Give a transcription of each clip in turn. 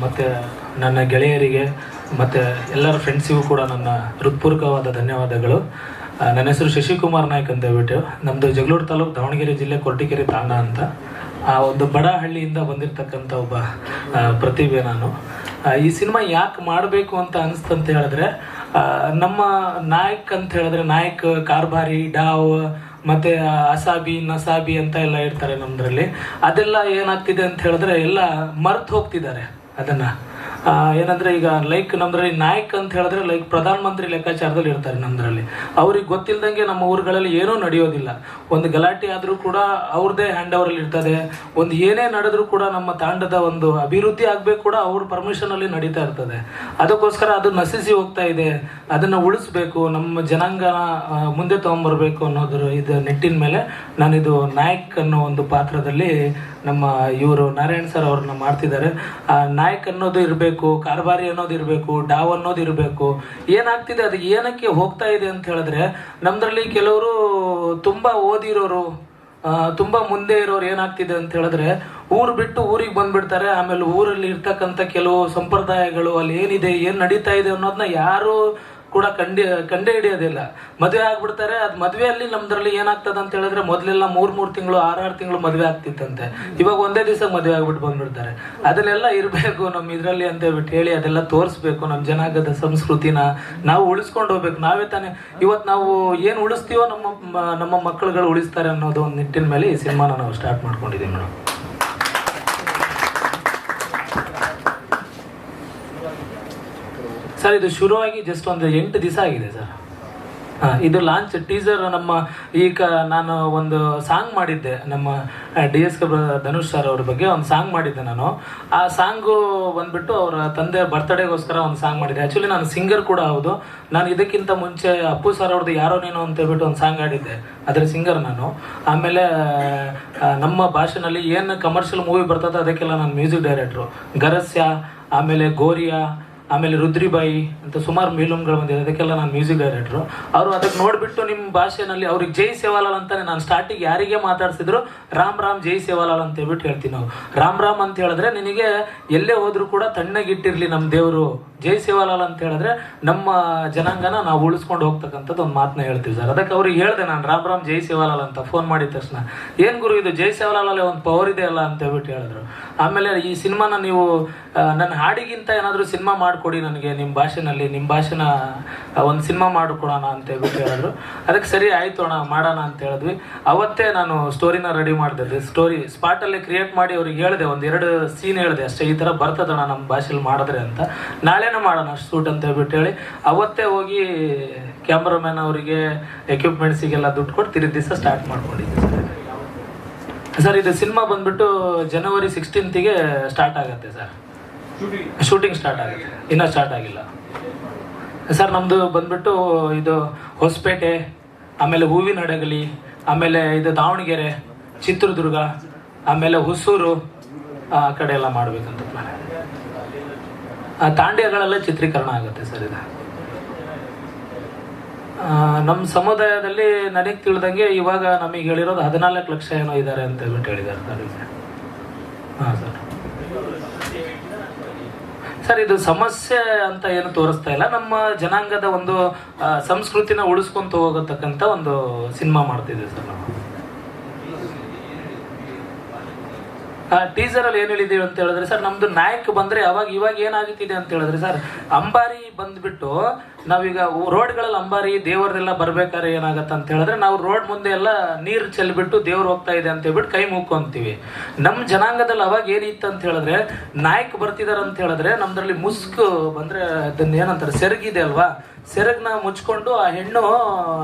ಮತ್ತೆ ನನ್ನ ಗೆಳೆಯರಿಗೆ, ಮತ್ತೆ ಎಲ್ಲರ ಫ್ರೆಂಡ್ಸಿಗೂ ಕೂಡ ನನ್ನ ಹೃತ್ಪೂರ್ವಕವಾದ ಧನ್ಯವಾದಗಳು. ನನ್ನ ಹೆಸರು ಶಶಿಕುಮಾರ್ ನಾಯ್ಕ್ ಅಂತ ಹೇಳ್ಬಿಟ್ಟು ನಮ್ಮದು ಜಗಳೂರು ತಾಲೂಕು ದಾವಣಗೆರೆ ಜಿಲ್ಲೆ ಕೊರಟಿಕೆರೆ ತಾಣ ಅಂತ. ಆ, ಒಂದು ಬಡ ಹಳ್ಳಿಯಿಂದ ಬಂದಿರತಕ್ಕಂಥ ಒಬ್ಬ ಪ್ರತಿಭೆ ನಾನು. ಈ ಸಿನಿಮಾ ಯಾಕೆ ಮಾಡಬೇಕು ಅಂತ ಅನಿಸ್ತಂತ ಹೇಳಿದ್ರೆ ನಮ್ಮ ನಾಯಕ್ ಅಂತ ಹೇಳಿದ್ರೆ ನಾಯಕ್, ಕಾರ್ಬಾರಿ, ಡಾವ್, ಮತ್ತೆ ಅಸಾಬಿ, ನಸಾಬಿ ಅಂತ ಎಲ್ಲ ಇರ್ತಾರೆ ನಮ್ದ್ರಲ್ಲಿ. ಅದೆಲ್ಲ ಏನಾಗ್ತಿದೆ ಅಂತ ಹೇಳಿದ್ರೆ ಎಲ್ಲ ಮರ್ತು ಹೋಗ್ತಿದ್ದಾರೆ ಅದನ್ನ. ಏನಂದ್ರೆ ಈಗ ಲೈಕ್ ನಮ್ದ್ರಲ್ಲಿ ನಾಯಕ್ ಅಂತ ಹೇಳಿದ್ರೆ ಲೈಕ್ ಪ್ರಧಾನ ಮಂತ್ರಿ ಲೆಕ್ಕಾಚಾರದಲ್ಲಿ ಇರ್ತಾರೆ ನಮ್ದ್ರಲ್ಲಿ. ಅವ್ರಿಗೆ ಗೊತ್ತಿಲ್ಲದಂಗೆ ನಮ್ಮ ಊರುಗಳಲ್ಲಿ ಏನೂ ನಡೆಯೋದಿಲ್ಲ. ಒಂದು ಗಲಾಟೆ ಆದರೂ ಕೂಡ ಅವ್ರದ್ದೇ ಹ್ಯಾಂಡ್ ಓವರಲ್ಲಿ ಇರ್ತದೆ. ಒಂದು ಏನೇ ನಡೆದ್ರೂ ಕೂಡ ನಮ್ಮ ತಾಂಡದ ಒಂದು ಅಭಿವೃದ್ಧಿ ಆಗಬೇಕು ಕೂಡ ಅವ್ರ ಪರ್ಮಿಷನಲ್ಲಿ ನಡೀತಾ ಇರ್ತದೆ. ಅದಕ್ಕೋಸ್ಕರ ಅದು ನಶಿಸಿ ಹೋಗ್ತಾ ಇದೆ. ಅದನ್ನ ಉಳಿಸ್ಬೇಕು, ನಮ್ಮ ಜನಾಂಗನ ಮುಂದೆ ತೊಗೊಂಬರ್ಬೇಕು ಅನ್ನೋದ್ರ ಇದು ನೆಟ್ಟಿನ ಮೇಲೆ ನಾನಿದು ನಾಯಕ್ ಅನ್ನೋ ಒಂದು ಪಾತ್ರದಲ್ಲಿ ನಮ್ಮ ಇವರು ನಾರಾಯಣ್ ಸರ್ ಅವ್ರನ್ನ ಮಾಡ್ತಿದ್ದಾರೆ. ಆ, ನಾಯಕ್ ಅನ್ನೋದು ಇರಬೇಕು ಕಾರ್ಬಾರಿ ಅನ್ನೋದು ಇರಬೇಕು, ಡಾವ್ ಅನ್ನೋದು ಇರಬೇಕು, ಏನಾಗ್ತಿದೆ, ಅದು ಏನಕ್ಕೆ ಹೋಗ್ತಾ ಇದೆ ಅಂತ ಹೇಳಿದ್ರೆ, ನಮ್ದ್ರಲ್ಲಿ ಕೆಲವರು ತುಂಬಾ ಓದಿರೋರು ತುಂಬಾ ಮುಂದೆ ಇರೋರು ಏನಾಗ್ತಿದೆ ಅಂತ ಹೇಳಿದ್ರೆ, ಊರು ಬಿಟ್ಟು ಊರಿಗೆ ಬಂದ್ಬಿಡ್ತಾರೆ, ಆಮೇಲೆ ಊರಲ್ಲಿ ಇರ್ತಕ್ಕಂಥ ಕೆಲವು ಸಂಪ್ರದಾಯಗಳು ಅಲ್ಲಿ ಏನಿದೆ, ಏನು ನಡೀತಾ ಇದೆ ಅನ್ನೋದನ್ನ ಯಾರು ಕೂಡ ಕಂಡಿ, ಕಂಡೇ ಹಿಡಿಯೋದಿಲ್ಲ. ಮದುವೆ ಆಗ್ಬಿಡ್ತಾರೆ, ಅದು ಮದುವೆಯಲ್ಲಿ ನಮ್ದ್ರಲ್ಲಿ ಏನಾಗ್ತದೆ ಅಂತ ಹೇಳಿದ್ರೆ ಮೊದಲೆಲ್ಲ ಮೂರ್, ಮೂರು ತಿಂಗಳು ಆರಾರು ತಿಂಗಳು ಮದುವೆ ಆಗ್ತಿತ್ತಂತೆ. ಇವಾಗ ಒಂದೇ ದಿವಸ ಮದುವೆ ಆಗ್ಬಿಟ್ಟು ಬಂದ್ಬಿಡ್ತಾರೆ. ಅದನ್ನೆಲ್ಲ ಇರಬೇಕು ನಮ್ಮ ಇದರಲ್ಲಿ ಅಂತ ಹೇಳ್ಬಿಟ್ಟು ಹೇಳಿ ಅದೆಲ್ಲ ತೋರಿಸ್ಬೇಕು ನಮ್ಮ ಜನಾಂಗದ ಸಂಸ್ಕೃತಿನ. ನಾವು ಉಳಿಸ್ಕೊಂಡು ಹೋಗ್ಬೇಕು. ನಾವೇ ತಾನೇ ಇವತ್ತು ನಾವು ಏನು ಉಳಿಸ್ತೀವೋ ನಮ್ಮ ನಮ್ಮ ಮಕ್ಕಳುಗಳು ಉಳಿಸ್ತಾರೆ ಅನ್ನೋದು ಒಂದು ನಿಟ್ಟಿನ ಮೇಲೆ ಈ ಸಿನಿಮಾನ ನಾವು ಸ್ಟಾರ್ಟ್ ಮಾಡ್ಕೊಂಡಿದ್ದೀವಿ ಮೇಡಮ್. ಸರ್, ಇದು ಶುರುವಾಗಿ ಜಸ್ಟ್ ಒಂದು ಎಂಟು ದಿವಸ ಆಗಿದೆ ಸರ್. ಹಾಂ, ಇದು ಲಾಂಚ್ ಟೀಸರ್ ನಮ್ಮ ಈಗ ನಾನು ಒಂದು ಸಾಂಗ್ ಮಾಡಿದ್ದೆ. ನಮ್ಮ D S K Dhanush sir ಅವ್ರ ಬಗ್ಗೆ ಒಂದು ಸಾಂಗ್ ಮಾಡಿದ್ದೆ ನಾನು. ಆ ಸಾಂಗು ಬಂದ್ಬಿಟ್ಟು ಅವರ ತಂದೆ ಬರ್ತ್ಡೇಗೋಸ್ಕರ ಒಂದು ಸಾಂಗ್ ಮಾಡಿದ್ದೆ. ಆ್ಯಕ್ಚುಲಿ ನಾನು ಸಿಂಗರ್ ಕೂಡ ಹೌದು. ನಾನು ಇದಕ್ಕಿಂತ ಮುಂಚೆ ಅಪ್ಪು ಸರ್ ಅವ್ರದ್ದು ಯಾರೋ ನೀನು ಅಂತ ಹೇಳ್ಬಿಟ್ಟು ಒಂದು ಸಾಂಗ್ ಆಡಿದ್ದೆ ಅದರ ಸಿಂಗರ್ ನಾನು. ಆಮೇಲೆ ನಮ್ಮ ಭಾಷೆನಲ್ಲಿ ಏನು ಕಮರ್ಷಿಯಲ್ ಮೂವಿ ಬರ್ತದೆ ಅದಕ್ಕೆಲ್ಲ ನಾನು ಮ್ಯೂಸಿಕ್ ಡೈರೆಕ್ಟ್ರು ಗರಸ್ಯ, ಆಮೇಲೆ ಗೋರಿಯಾ ಆಮೇಲೆ ರುದ್ರಿಬಾಯಿ ಅಂತ ಸುಮಾರು ಮೇಲುಮ್ಗಳು ಬಂದಿದೆ. ಅದಕ್ಕೆಲ್ಲ ನಾನು ಮ್ಯೂಸಿಕ್ ಡೈರೆಕ್ಟ್ರು ಅವರು ಅದಕ್ಕೆ ನೋಡಿಬಿಟ್ಟು ನಿಮ್ಮ ಭಾಷೆನಲ್ಲಿ ಅವ್ರಿಗೆ ಜೈ ಸೇವಾಲಾಲ್ ಅಂತಾನೆ ನಾನು ಸ್ಟಾರ್ಟಿಂಗ್ ಯಾರಿಗೆ ಮಾತಾಡ್ಸಿದ್ರು ರಾಮ್ ರಾಮ್ ಜೈ ಸೇವಾಲಾಲ್ ಅಂತ ಹೇಳ್ಬಿಟ್ಟು ಹೇಳ್ತೀವಿ ನಾವು. ರಾಮ್ ರಾಮ್ ಅಂತ ಹೇಳಿದ್ರೆ ನಿನಗೆ ಎಲ್ಲೇ ಹೋದರೂ ಕೂಡ ತಣ್ಣಗಿಟ್ಟಿರಲಿ ನಮ್ಮ ದೇವರು. ಜೈ ಸೇವಾಲಾಲ್ ಅಂತ ಹೇಳಿದ್ರೆ ನಮ್ಮ ಜನಾಂಗನ ನಾವು ಉಳಿಸ್ಕೊಂಡು ಹೋಗ್ತಕ್ಕಂಥದ್ದು ಒಂದು ಮಾತನ್ನ ಹೇಳ್ತೀವಿ ಸರ್. ಅದಕ್ಕೆ ಅವ್ರಿಗೆ ಹೇಳ್ದೆ ನಾನು ರಾಮ್ ರಾಮ್ ಜೈ ಸೇವಾಲಾಲ್ ಅಂತ ಫೋನ್ ಮಾಡಿದ ತಕ್ಷಣ. ಏನ್ ಗುರು ಇದು ಜೈ ಸೇವಾಲಾಲಲ್ಲಿ ಒಂದು ಪವರ್ ಇದೆ ಅಲ್ಲ ಅಂತ ಹೇಳ್ಬಿಟ್ಟು ಹೇಳಿದ್ರು. ಆಮೇಲೆ ಈ ಸಿನಿಮಾನ ನೀವು ನನ್ನ ಹಾಡಿಗಿಂತ ಏನಾದರೂ ಸಿನಿಮಾ ಮಾಡಿಕೊಡಿ ನನಗೆ ನಿಮ್ಮ ಭಾಷೆನಲ್ಲಿ ನಿಮ್ಮ ಭಾಷೆನ ಒಂದು ಸಿನಿಮಾ ಮಾಡಿಕೊಡೋಣ ಅಂತ ಹೇಳ್ಬಿಟ್ಟು ಹೇಳಿದ್ರು. ಅದಕ್ಕೆ ಸರಿ ಆಯ್ತು ಅಣ್ಣ, ಮಾಡೋಣ ಅಂತ ಹೇಳಿದ್ವಿ. ಅವತ್ತೇ ನಾನು ಸ್ಟೋರಿನ ರೆಡಿ ಮಾಡಿದೆ ಸ್ಟೋರಿ ಸ್ಪಾಟಲ್ಲೇ ಕ್ರಿಯೇಟ್ ಮಾಡಿ ಅವ್ರಿಗೆ ಹೇಳಿದೆ, ಒಂದು ಎರಡು ಸೀನ್ ಹೇಳಿದೆ ಅಷ್ಟೇ. ಈ ಥರ ಬರ್ತದಣ್ಣ ನಮ್ಮ ಭಾಷೆಲಿ ಮಾಡಿದ್ರೆ ಅಂತ. ನಾಳೆನೇ ಮಾಡೋಣ ಶೂಟ್ ಅಂತ ಹೇಳ್ಬಿಟ್ಟು ಹೇಳಿ, ಅವತ್ತೇ ಹೋಗಿ ಕ್ಯಾಮ್ರಾಮ್ಯಾನ್ ಅವರಿಗೆ ಎಕ್ವಿಪ್ಮೆಂಟ್ಸಿಗೆಲ್ಲ ದುಡ್ಡು ಕೊಟ್ಟು ತಿರುಗಿ ದಿವಸ ಸ್ಟಾರ್ಟ್ ಮಾಡ್ಕೊಂಡಿದ್ದೆ ಸರ್. ಸರ್, ಇದು ಸಿನಿಮಾ ಬಂದ್ಬಿಟ್ಟು ಜನವರಿ ಸಿಕ್ಸ್ಟೀನ್ತಿಗೆ ಸ್ಟಾರ್ಟ್ ಆಗುತ್ತೆ ಸರ್. ಶೂಟಿಂಗ್ ಸ್ಟಾರ್ಟ್ ಆಗುತ್ತೆ ಇನ್ನೂ ಸ್ಟಾರ್ಟ್ ಆಗಿಲ್ಲ. ಸರ್ ನಮ್ಮದು ಬಂದ್ಬಿಟ್ಟು ಇದು ಹೊಸಪೇಟೆ, ಆಮೇಲೆ ಹೂವಿನ ಹಡಗಲಿ ಆಮೇಲೆ ಇದು ದಾವಣಗೆರೆ, ಚಿತ್ರದುರ್ಗ, ಆಮೇಲೆ ಹುಸೂರು, ಆ ಕಡೆ ಎಲ್ಲ ಮಾಡಬೇಕಂತ ಪ್ಲಾನ್ ಆ ತಾಂಡ್ಯಗಳೆಲ್ಲ ಚಿತ್ರೀಕರಣ ಆಗುತ್ತೆ ಸರ್ ಇದು. ನಮ್ಮ ಸಮುದಾಯದಲ್ಲಿ ನನಗೆ ತಿಳಿದಂಗೆ ಇವಾಗ ನಮಗೆ ಹೇಳಿರೋದು ಹದಿನಾಲ್ಕು ಲಕ್ಷ ಏನೋ ಇದ್ದಾರೆ ಅಂತ ಹೇಳಿದ್ದಾರೆ ಸರ್ ಹಾಂ ಸರ್. ಸರ್, ಇದು ಸಮಸ್ಯೆ ಅಂತ ಏನು ತೋರಿಸ್ತಾ ಇಲ್ಲ. ನಮ್ಮ ಜನಾಂಗದ ಒಂದು ಸಂಸ್ಕೃತಿನ ಉಳಿಸ್ಕೊಂತ ಹೋಗತಕ್ಕಂಥ ಒಂದು ಸಿನಿಮಾ ಮಾಡ್ತಿದ್ದೆ ಸರ್ ನಾವು. ಟೀಸರ್ ಅಲ್ಲಿ ಏನ್ ಹೇಳಿದೀವಿ ಅಂತ ಹೇಳಿದ್ರೆ ಸರ್, ನಮ್ದು ನಾಯಕ್ ಬಂದ್ರೆ ಅವಾಗ ಇವಾಗ ಏನಾಗುತ್ತಿದೆ ಅಂತ ಹೇಳಿದ್ರೆ ಸರ್, ಅಂಬಾರಿ ಬಂದ್ಬಿಟ್ಟು ನಾವೀಗ ರೋಡ್ಗಳಲ್ಲಿ ಅಂಬಾರಿ ದೇವರದೆಲ್ಲ ಬರ್ಬೇಕಾದ್ರೆ ಏನಾಗತ್ತೆ ಅಂತ ಹೇಳಿದ್ರೆ ನಾವು ರೋಡ್ ಮುಂದೆ ಎಲ್ಲ ನೀರು ಚೆಲ್ಬಿಟ್ಟು ದೇವ್ರು ಹೋಗ್ತಾ ಇದೆ ಅಂತ ಹೇಳ್ಬಿಟ್ಟು ಕೈ ಮುಕ್ಕೊಂತೀವಿ ನಮ್ಮ ಜನಾಂಗದಲ್ಲಿ ಅವಾಗ ಏನಿತ್ತು ಅಂತ ಹೇಳಿದ್ರೆ ನಾಯಕ್ ಬರ್ತಿದಾರೆ ಅಂತ ಹೇಳಿದ್ರೆ ನಮ್ದ್ರಲ್ಲಿ ಮುಸ್ಕ್ ಬಂದ್ರೆ ಅದನ್ನ ಏನಂತಾರೆ, ಸೆರಗಿದೆ ಅಲ್ವಾ? ಸೆರಗ್ನ ಮುಚ್ಕೊಂಡು ಆ ಹೆಣ್ಣು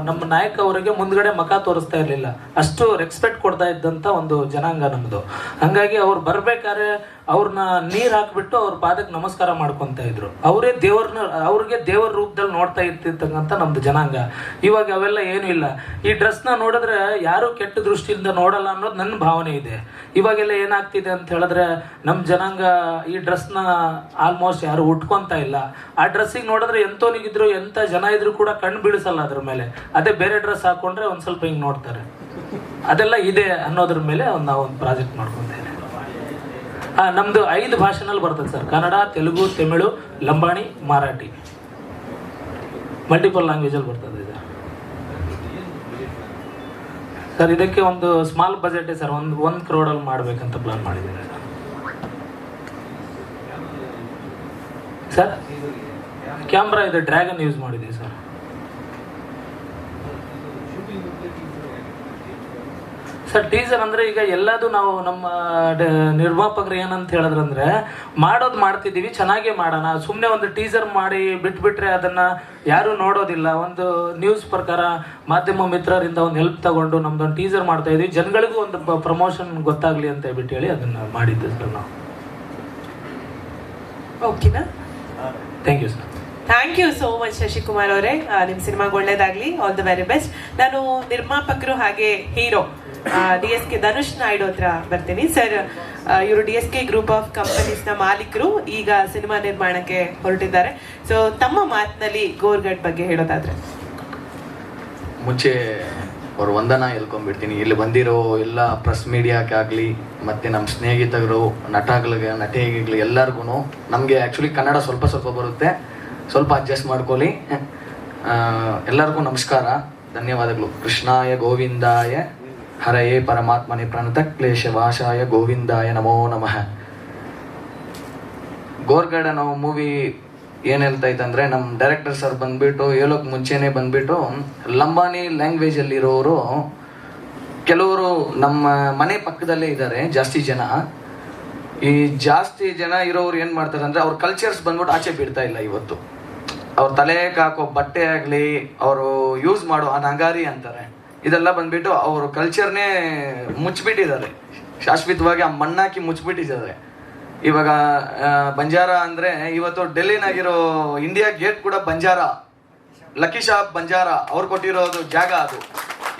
ನಮ್ಮ ನಾಯಕ ಅವರಿಗೆ ಮುಂದ್ಗಡೆ ಮಖ ತೋರಿಸ್ತಾ ಇರ್ಲಿಲ್ಲ. ಅಷ್ಟು ರೆಸ್ಪೆಕ್ಟ್ ಕೊಡ್ತಾ ಇದ್ದಂತ ಒಂದು ಜನಾಂಗ ನಮ್ದು. ಹಂಗಾಗಿ ಅವ್ರು ಬರ್ಬೇಕಾದ್ರೆ ಅವ್ರನ್ನ ನೀರ್ ಹಾಕ್ಬಿಟ್ಟು ಅವ್ರ ಪಾದಕ್ಕೆ ನಮಸ್ಕಾರ ಮಾಡ್ಕೊಂತ ಇದ್ರು. ಅವರೇ ದೇವ್ರನ್ನ ಅವ್ರಿಗೆ ದೇವರ ರೂಪದಲ್ಲಿ ನೋಡ್ತಾ ಇರ್ತಿರ್ತಕ್ಕಂಥ ನಮ್ದು ಜನಾಂಗ. ಇವಾಗ ಅವೆಲ್ಲ ಏನೂ ಇಲ್ಲ. ಈ ಡ್ರೆಸ್ನ ನೋಡಿದ್ರೆ ಯಾರು ಕೆಟ್ಟ ದೃಷ್ಟಿಯಿಂದ ನೋಡಲ್ಲ ಅನ್ನೋದು ನನ್ನ ಭಾವನೆ ಇದೆ. ಇವಾಗೆಲ್ಲ ಏನಾಗ್ತಿದೆ ಅಂತ ಹೇಳಿದ್ರೆ ನಮ್ಮ ಜನಾಂಗ ಈ ಡ್ರೆಸ್ನ ಆಲ್ಮೋಸ್ಟ್ ಯಾರು ಉಟ್ಕೊಂತ ಇಲ್ಲ. ಆ ಡ್ರೆಸ್ಸಿಗೆ ನೋಡಿದ್ರೆ ಎಂತೋನಿಗಿದ್ರು ಎಂತ ಜನ ಇದ್ರು ಕೂಡ ಕಣ್ಣು ಬೀಳಿಸಲ್ಲ ಅದ್ರ ಮೇಲೆ. ಅದೇ ಬೇರೆ ಡ್ರೆಸ್ ಹಾಕೊಂಡ್ರೆ ಒಂದು ಸ್ವಲ್ಪ ಹಿಂಗ್ ನೋಡ್ತಾರೆ. ಅದೆಲ್ಲ ಇದೆ ಅನ್ನೋದ್ರ ಮೇಲೆ ಒಂದು ನಾವು ಒಂದು ಪ್ರಾಜೆಕ್ಟ್ ಮಾಡ್ಕೊಂತೇವೆ ನಮ್ದು ಐದು ಭಾಷೆನಲ್ಲಿ ಬರ್ತದೆ ಸರ್. ಕನ್ನಡ, ತೆಲುಗು, ತಮಿಳು, ಲಂಬಾಣಿ, ಮರಾಠಿ. ಮಲ್ಟಿಪಲ್ ಲ್ಯಾಂಗ್ವೇಜಲ್ಲಿ ಬರ್ತದೆ ಇದು. ಸರ್, ಇದಕ್ಕೆ ಒಂದು ಸ್ಮಾಲ್ ಬಜೆಟ್ ಸರ್, ಒಂದು ಒಂದು ಕ್ರೋಡಲ್ಲಿ ಮಾಡಬೇಕಂತ ಪ್ಲಾನ್ ಮಾಡಿದ್ದೀನಿ ಸರ್. ಕ್ಯಾಮ್ರಾ ಇದೆ ಡ್ರ್ಯಾಗನ್ ಯೂಸ್ ಮಾಡಿದ್ದೀವಿ ಸರ್. ಸರ್ ಟೀಸರ್ ಅಂದ್ರೆ ಈಗ ಎಲ್ಲದೂ ನಾವು ನಮ್ಮ ನಿರ್ಮಾಪಕರು ಏನಂತ ಹೇಳಿದ್ರಂದ್ರೆ ಮಾಡೋದು ಮಾಡ್ತಿದ್ದೀವಿ ಚೆನ್ನಾಗೇ ಮಾಡೋಣ. ಸುಮ್ಮನೆ ಒಂದು ಟೀಸರ್ ಮಾಡಿ ಬಿಟ್ಬಿಟ್ರೆ ಅದನ್ನ ಯಾರು ನೋಡೋದಿಲ್ಲ. ಒಂದು ನ್ಯೂಸ್ ಪ್ರಕಾರ ಮಾಧ್ಯಮ ಮಿತ್ರರಿಂದ ಒಂದು ಹೆಲ್ಪ್ ತಗೊಂಡು ನಮ್ದೊಂದು ಟೀಸರ್ ಮಾಡ್ತಾ ಇದೀವಿ. ಜನಗಳಿಗೂ ಒಂದು ಪ್ರಮೋಷನ್ ಗೊತ್ತಾಗ್ಲಿ ಅಂತ ಹೇಳ್ಬಿಟ್ಟು ಹೇಳಿ ಅದನ್ನ ಮಾಡಿದ್ದೆ ಸರ್ ನಾವು. ಓಕೆನಾ thank you sir thank you so much Shashikumar ಅವರೇ. ನಿಮ್ಮ ಸಿನಿಮಾಗೆ ಒಳ್ಳೇದಾಗ್ಲಿ. ಆಲ್ ದ ವೆರಿ ಬೆಸ್ಟ್ ನಾನು ನಿರ್ಮಾಪಕರು ಹಾಗೆ hero D S K Dhanush Naidu ಹತ್ರ ಬರ್ತೀನಿ. ಸರ್ ಇವರು D S K group of ಕಂಪನೀಸ್ನ ಮಾಲೀಕರು ಈಗ ಸಿನಿಮಾ ನಿರ್ಮಾಣಕ್ಕೆ ಹೊರಟಿದ್ದಾರೆ. ಸೊ ತಮ್ಮ ಮಾತಿನಲ್ಲಿ ಗೋರ್ಗಡ್ ಬಗ್ಗೆ ಹೇಳೋದಾದ್ರೆ. ಮುಂಚೆ ಅವ್ರ ವಂದನ ಹೇಳ್ಕೊಂಡ್ಬಿಡ್ತೀನಿ. ಇಲ್ಲಿ ಬಂದಿರೋ ಎಲ್ಲ ಪ್ರೆಸ್ ಮೀಡಿಯಾಕ್ಕಾಗಲಿ ಮತ್ತು ನಮ್ಮ ಸ್ನೇಹಿತರು, ನಟಗಳಿಗೆ ನಟಿಗಳಿಗೆ ಎಲ್ಲರಿಗೂ ನಮಗೆ ಆ್ಯಕ್ಚುಲಿ ಕನ್ನಡ ಸ್ವಲ್ಪ ಸ್ವಲ್ಪ ಬರುತ್ತೆ. ಸ್ವಲ್ಪ ಅಡ್ಜಸ್ಟ್ ಮಾಡ್ಕೊಳ್ಳಿ. ಎಲ್ಲರಿಗೂ ನಮಸ್ಕಾರ. ಧನ್ಯವಾದಗಳು. ಕೃಷ್ಣಾಯ ಗೋವಿಂದಾಯ. ಹರಯೇ ಪರಮಾತ್ಮನೆ ಪ್ರಣತ ಕ್ಲೇಶ ವಾಶಾಯ ಗೋವಿಂದಾಯ ನಮೋ ನಮಃ. ಗೋರ್ಗಡ ನಾವು ಮೂವಿ ಏನ್ ಹೇಳ್ತಾ ನಮ್ಮ ಡೈರೆಕ್ಟರ್ ಸರ್ ಬಂದ್ಬಿಟ್ಟು ಹೇಳೋಕ್ ಮುಂಚೆನೆ ಬಂದ್ಬಿಟ್ಟು ಲಂಬಾನಿ ಲ್ಯಾಂಗ್ವೇಜ್ ಇರೋರು ಕೆಲವರು ನಮ್ಮ ಮನೆ ಪಕ್ಕದಲ್ಲೇ ಇದ್ದಾರೆ ಜಾಸ್ತಿ ಜನ. ಈ ಜಾಸ್ತಿ ಜನ ಇರೋರು ಏನ್ ಮಾಡ್ತಾರೆ ಅಂದ್ರೆ ಅವ್ರ ಕಲ್ಚರ್ಸ್ ಬಂದ್ಬಿಟ್ಟು ಆಚೆ ಬಿಡ್ತಾ ಇಲ್ಲ ಇವತ್ತು. ಅವ್ರ ತಲೆಗೆ ಹಾಕೋ ಬಟ್ಟೆ ಆಗಲಿ, ಅವರು ಯೂಸ್ ಮಾಡೋ ಆ ನಗಾರಿ ಅಂತಾರೆ. ಇದೆಲ್ಲ ಬಂದ್ಬಿಟ್ಟು ಅವರು ಕಲ್ಚರ್ನೇ ಮುಚ್ಚಿಬಿಟ್ಟಿದ್ದಾರೆ. ಶಾಶ್ವತವಾಗಿ ಆ ಮಣ್ಣಾಕಿ ಮುಚ್ಚಿಬಿಟ್ಟಿದ್ದಾರೆ. ಇವಾಗ ಬಂಜಾರ ಅಂದ್ರೆ ಇವತ್ತು ಡೆಲ್ಲಿನಾಗಿರೋ ಇಂಡಿಯಾ ಗೇಟ್ ಕೂಡ ಬಂಜಾರ. ಲಕ್ಕಿ ಬಂಜಾರ. ಅವ್ರು ಕೊಟ್ಟಿರೋದು ಜಾಗ ಅದು.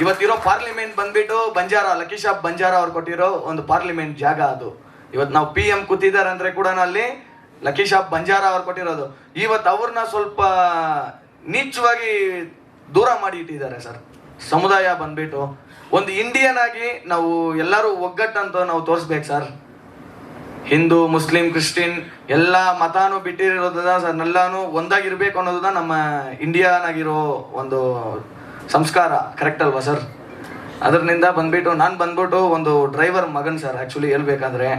ಇವತ್ತಿರೋ ಪಾರ್ಲಿಮೆಂಟ್ ಬಂದ್ಬಿಟ್ಟು ಬಂಜಾರ. ಲಕ್ಕಿ ಶಾಪ್ ಬಂಜಾರ ಅವ್ರು ಕೊಟ್ಟಿರೋ ಒಂದು ಪಾರ್ಲಿಮೆಂಟ್ ಜಾಗ ಅದು. ಇವತ್ತು ನಾವು ಪಿ ಎಂ ಕೂತಿದ್ದಾರೆ ಅಂದ್ರೆ ಕೂಡ ಅಲ್ಲಿ ಲಕ್ಕಿ ಶಾಪ್ ಬಂಜಾರ ಅವ್ರು ಕೊಟ್ಟಿರೋದು. ಇವತ್ತು ಅವ್ರನ್ನ ಸ್ವಲ್ಪ ನೀಚವಾಗಿ ದೂರ ಮಾಡಿ ಇಟ್ಟಿದ್ದಾರೆ ಸರ್. ಸಮುದಾಯ ಬಂದ್ಬಿಟ್ಟು ಒಂದು ಇಂಡಿಯನ್ ಆಗಿ ನಾವು ಎಲ್ಲರೂ ಒಗ್ಗಟ್ಟಂತ ನಾವು ತೋರಿಸ್ಬೇಕು ಸರ್. ಹಿಂದೂ, ಮುಸ್ಲಿಂ, ಕ್ರಿಶ್ಚಿಯನ್ ಎಲ್ಲ ಮತಾನು ಬಿಟ್ಟಿರೋದ ಸರ್ ಎಲ್ಲಾನು ಒಂದಾಗಿರ್ಬೇಕು ಅನ್ನೋದನ್ನ ನಮ್ಮ ಇಂಡಿಯಾನಾಗಿರೋ ಒಂದು ಸಂಸ್ಕಾರ ಕರೆಕ್ಟ್ ಅಲ್ವಾ ಸರ್? ಅದರಿಂದ ಬಂದ್ಬಿಟ್ಟು ನಾನು ಬಂದ್ಬಿಟ್ಟು ಒಂದು ಡ್ರೈವರ್ ಮಗನ್ ಸರ್ ಆ್ಯಕ್ಚುಲಿ ಹೇಳ್ಬೇಕಂದ್ರೆ.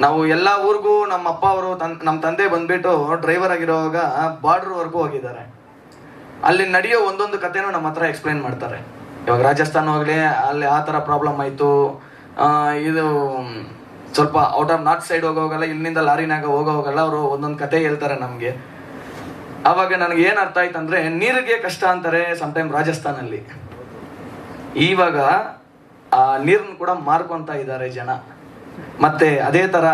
ನಾವು ಎಲ್ಲ ಊರಿಗೂ ನಮ್ಮ ಅಪ್ಪ ಅವರು, ತನ್ ನಮ್ಮ ತಂದೆ ಬಂದ್ಬಿಟ್ಟು ಡ್ರೈವರ್ ಆಗಿರೋವಾಗ ಬಾರ್ಡ್ರ್ವರೆಗೂ ಹೋಗಿದ್ದಾರೆ. ಅಲ್ಲಿ ನಡೆಯೋ ಒಂದೊಂದು ಕಥೆನೂ ನಮ್ಮ ಹತ್ರ ಎಕ್ಸ್ಪ್ಲೈನ್ ಮಾಡ್ತಾರೆ. ಇವಾಗ ರಾಜಸ್ಥಾನ ಹೋಗ್ಲಿ, ಅಲ್ಲಿ ಆ ಥರ ಪ್ರಾಬ್ಲಮ್ ಆಯಿತು. ಇದು, ಸ್ವಲ್ಪ ಔಟ್ ಆಫ್ ನಾರ್ತ್ ಸೈಡ್ ಹೋಗೋಗಲ್ಲ ಇಲ್ಲಿಂದ ಲಾರಿನಾಗ ಹೋಗೋಗಲ್ಲ ಅವರು ಒಂದೊಂದು ಕತೆ ಹೇಳ್ತಾರೆ ನಮಗೆ. ಅವಾಗ ನನಗೆ ಏನು ಅರ್ಥ ಆಯ್ತು ಅಂದ್ರೆ, ನೀರಿಗೆ ಕಷ್ಟ ಅಂತಾರೆ ಸಮ್ಟೈಮ್ ರಾಜಸ್ಥಾನಲ್ಲಿ. ಇವಾಗ, ಆ ನೀರನ್ನು ಕೂಡ ಮಾರ್ಕೊಂತ ಇದ್ದಾರೆ ಜನ. ಮತ್ತೆ ಅದೇ ತರ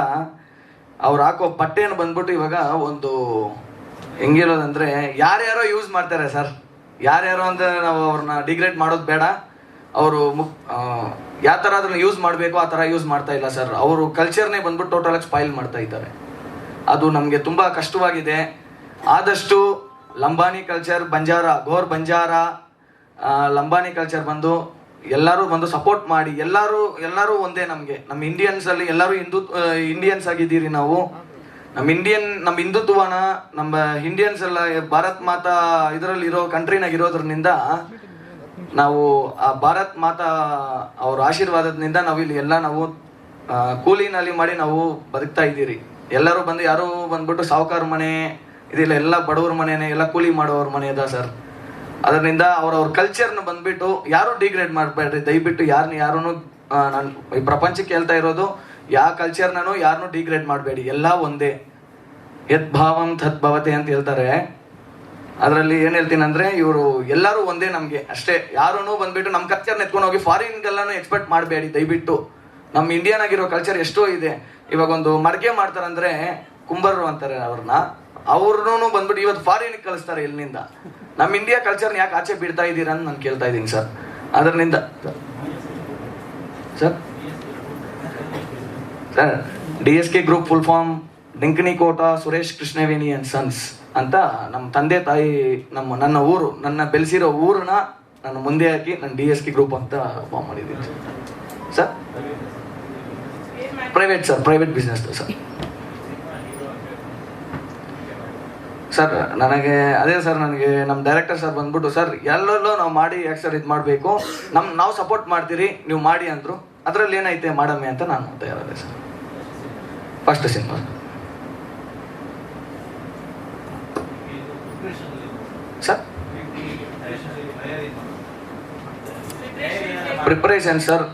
ಅವ್ರು ಹಾಕೋ ಬಟ್ಟೆಯನ್ನು ಬಂದ್ಬಿಟ್ಟು ಇವಾಗ ಒಂದು ಹೆಂಗಿರೋದಂದ್ರೆ ಯಾರ್ಯಾರೋ ಯೂಸ್ ಮಾಡ್ತಾರೆ ಸರ್ ಯಾರ್ಯಾರೋ ಅಂದ್ರೆ ನಾವು ಅವ್ರನ್ನ ಡಿಗ್ರೇಡ್ ಮಾಡೋದು ಬೇಡ. ಅವರು ಮುಕ್ ಯಾವ ಥರ ಅದನ್ನು ಯೂಸ್ ಮಾಡಬೇಕು, ಆ ಥರ ಯೂಸ್ ಮಾಡ್ತಾ ಇಲ್ಲ ಸರ್ ಅವರು ಕಲ್ಚರ್ನೇ ಬಂದ್ಬಿಟ್ಟು ಟೋಟಲಾಗಿ ಆಗಿ ಸ್ಪಾಯಿಲ್ ಮಾಡ್ತಾ ಇದ್ದಾರೆ. ಅದು ನಮಗೆ ತುಂಬ ಕಷ್ಟವಾಗಿದೆ. ಆದಷ್ಟು ಲಂಬಾನಿ ಕಲ್ಚರ್ ಬಂಜಾರ ಗೋರ್ ಬಂಜಾರ ಲಂಬಾನಿ ಕಲ್ಚರ್ ಬಂದು ಎಲ್ಲರೂ ಬಂದು ಸಪೋರ್ಟ್ ಮಾಡಿ, ಎಲ್ಲರೂ ಎಲ್ಲರೂ ಒಂದೇ ನಮಗೆ. ನಮ್ಮ ಇಂಡಿಯನ್ಸಲ್ಲಿ ಎಲ್ಲರೂ ಹಿಂದೂ ಇಂಡಿಯನ್ಸ್ ಆಗಿದ್ದೀರಿ ನಾವು. ನಮ್ಮ ಇಂಡಿಯನ್ ನಮ್ಮ ಹಿಂದುತ್ವನ, ನಮ್ಮ ಇಂಡಿಯನ್ಸ್ ಎಲ್ಲ ಭಾರತ್ ಮಾತಾ ಇದರಲ್ಲಿ ಇರೋ ಕಂಟ್ರಿನಾಗ ಇರೋದ್ರಿಂದ ನಾವು ಆ ಭಾರತ್ ಮಾತಾ ಅವ್ರ ಆಶೀರ್ವಾದದಿಂದ ನಾವು ಇಲ್ಲಿ ಎಲ್ಲ ನಾವು ಕೂಲಿನಲ್ಲಿ ಮಾಡಿ ನಾವು ಬದುಕ್ತಾ ಇದ್ದೀರಿ. ಎಲ್ಲರೂ ಬಂದು ಯಾರು ಬಂದ್ಬಿಟ್ಟು ಸಾವುಕಾರ ಮನೆ, ಇದಿಲ್ಲ, ಎಲ್ಲ ಬಡವ್ರ ಮನೆನೇ, ಎಲ್ಲ ಕೂಲಿ ಮಾಡೋವ್ರ ಮನೆ ಅದ ಸರ್. ಅದರಿಂದ ಅವ್ರವ್ರ ಕಲ್ಚರ್ನ ಬಂದ್ಬಿಟ್ಟು ಯಾರು ಡಿಗ್ರೇಡ್ ಮಾಡಬೇಡ್ರಿ ದಯವಿಟ್ಟು ಯಾರನ್ನ ಯಾರನ್ನು ನಾನು ಈ ಪ್ರಪಂಚಕ್ಕೆ ಹೇಳ್ತಾ ಇರೋದು ಯಾವ ಕಲ್ಚರ್ನೂ ಯಾರನ್ನೂ ಡಿಗ್ರೇಡ್ ಮಾಡಬೇಡಿ, ಎಲ್ಲ ಒಂದೇ. ಯದ್ಭಾವಂ ತದ್ಭವತೆ ಅಂತ ಹೇಳ್ತಾರೆ. ಅದರಲ್ಲಿ ಏನು ಹೇಳ್ತೀನಿ ಇವರು ಎಲ್ಲರೂ ಒಂದೇ ನಮಗೆ, ಅಷ್ಟೇ. ಯಾರೂ ಬಂದ್ಬಿಟ್ಟು ನಮ್ಮ ಕಲ್ಚರ್ನ ಎತ್ಕೊಂಡು ಹೋಗಿ ಫಾರಿನ್ಗೆಲ್ಲನೂ ಎಕ್ಸ್ಪೆಕ್ಟ್ ಮಾಡಬೇಡಿ, ದಯವಿಟ್ಟು. ನಮ್ಮ ಇಂಡಿಯನ್ ಆಗಿರೋ ಕಲ್ಚರ್ ಎಷ್ಟೋ ಇದೆ. ಇವಾಗ ಒಂದು ಮರ್ಗೆ ಮಾಡ್ತಾರಂದ್ರೆ, ಕುಂಬರ್ರು ಅಂತಾರೆ ಅವ್ರನ್ನ. ಅವ್ರನ್ನೂ ಬಂದ್ಬಿಟ್ಟು ಇವತ್ತು ಫಾರಿನ್ ಕಳಿಸ್ತಾರೆ ಇಲ್ಲಿಂದ. ನಮ್ಮ ಇಂಡಿಯಾ ಕಲ್ಚರ್ನ ಯಾಕೆ ಆಚೆ ಬಿಡ್ತಾ ಇದ್ದೀರಾ ಅಂತ ನಾನು ಕೇಳ್ತಾ ಇದ್ದೀನಿ, ಸರ್. ಅದರಿಂದ sir? D S K group full form Denkani Kota, Suresh Krishnaveni and sons ಅಂತ ನಮ್ಮ ತಂದೆ ತಾಯಿ, ನಮ್ಮ ನನ್ನ ಊರು, ನನ್ನ ಬೆಳೆಸಿರೋ ಊರನ್ನ ನಾನು ಮುಂದೆ ಹಾಕಿ ನಾನು ಡಿ ಎಸ್ ಕೆ ಗ್ರೂಪ್ ಅಂತ ಫಾರ್ಮ್ ಮಾಡಿದ್ದೀನಿ. Sir? Private sir private business sir sir ನನಗೆ, ಅದೇ ಸರ್ ನನಗೆ ನಮ್ಮ ಡೈರೆಕ್ಟರ್ ಸರ್ ಬಂದ್ಬಿಟ್ಟು ಸರ್ ಎಲ್ಲೆಲ್ಲೋ ನಾವು ಮಾಡಿ, ಯಾಕೆ ಸರ್ ಇದು ಮಾಡಬೇಕು? ನಮ್ಮ ನಾವು ಸಪೋರ್ಟ್ ಮಾಡ್ತೀರಿ, ನೀವು ಮಾಡಿ ಅಂದರು. ಅದರಲ್ಲಿ ಏನೈತೆ ಮಾಡಮ್ಮೆ ಅಂತ ನಾನು ತಯಾರಾದೆ sir. First cinema sir preparation sir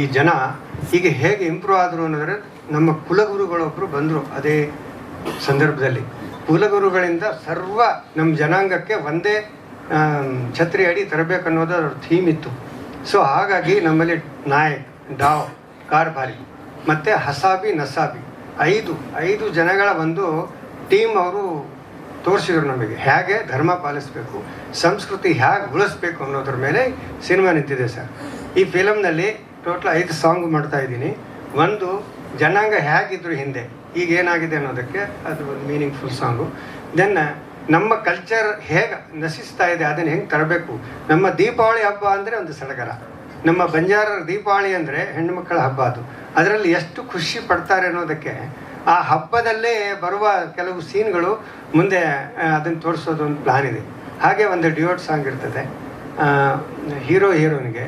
ಈ ಜನ ಈಗ ಹೇಗೆ ಇಂಪ್ರೂವ್ ಆದರು ಅನ್ನೋದ್ರೆ ನಮ್ಮ ಕುಲಗುರುಗಳೊಬ್ಬರು ಬಂದರು ಅದೇ ಸಂದರ್ಭದಲ್ಲಿ. ಕುಲಗುರುಗಳಿಂದ ಸರ್ವ ನಮ್ಮ ಜನಾಂಗಕ್ಕೆ ಒಂದೇ ಛತ್ರಿ ಅಡಿ ತರಬೇಕನ್ನೋದು ಅವ್ರ ಥೀಮ್ ಇತ್ತು. ಸೊ ಹಾಗಾಗಿ ನಮ್ಮಲ್ಲಿ ನಾಯಕ್, ಡಾವ್ ಕಾರ್ಭಾರಿ ಮತ್ತು ಹಸಾಬಿ, ನಸಾಬಿ, ಐದು ಐದು ಜನಗಳ ಒಂದು ಟೀಮ್ ಅವರು ತೋರಿಸಿದ್ರು ನಮಗೆ. ಹೇಗೆ ಧರ್ಮ ಪಾಲಿಸಬೇಕು, ಸಂಸ್ಕೃತಿ ಹೇಗೆ ಉಳಿಸ್ಬೇಕು ಅನ್ನೋದ್ರ ಮೇಲೆ ಸಿನಿಮಾ ನಿಂತಿದೆ ಸರ್. ಈ ಫಿಲಮ್ನಲ್ಲಿ ಟೋಟಲ್ ಐದು ಸಾಂಗ್ ಮಾಡ್ತಾ ಇದ್ದೀನಿ. ಒಂದು, ಜನಾಂಗ ಹೇಗಿದ್ರು ಹಿಂದೆ, ಈಗ ಏನಾಗಿದೆ ಅನ್ನೋದಕ್ಕೆ ಅದು ಒಂದು ಮೀನಿಂಗ್ಫುಲ್ ಸಾಂಗು ದೆನ್ ನಮ್ಮ ಕಲ್ಚರ್ ಹೇಗೆ ನಶಿಸ್ತಾ ಇದೆ ಅದನ್ನು ಹೆಂಗೆ ತರಬೇಕು? ನಮ್ಮ ದೀಪಾವಳಿ ಹಬ್ಬ ಅಂದರೆ ಒಂದು ಸಡಗರ. ನಮ್ಮ ಬಂಜಾರರ ದೀಪಾವಳಿ ಅಂದರೆ ಹೆಣ್ಣುಮಕ್ಕಳ ಹಬ್ಬ ಅದು. ಅದರಲ್ಲಿ ಎಷ್ಟು ಖುಷಿ ಪಡ್ತಾರೆ ಅನ್ನೋದಕ್ಕೆ ಆ ಹಬ್ಬದಲ್ಲೇ ಬರುವ ಕೆಲವು ಸೀನ್ಗಳು ಮುಂದೆ ಅದನ್ನು ತೋರಿಸೋದು ಒಂದು ಪ್ಲಾನ್ ಇದೆ. ಹಾಗೆ ಒಂದು ಡಿಯೋಟ್ ಸಾಂಗ್ ಇರ್ತದೆ. ಹೀರೋ ಹೀರೋನಿಗೆ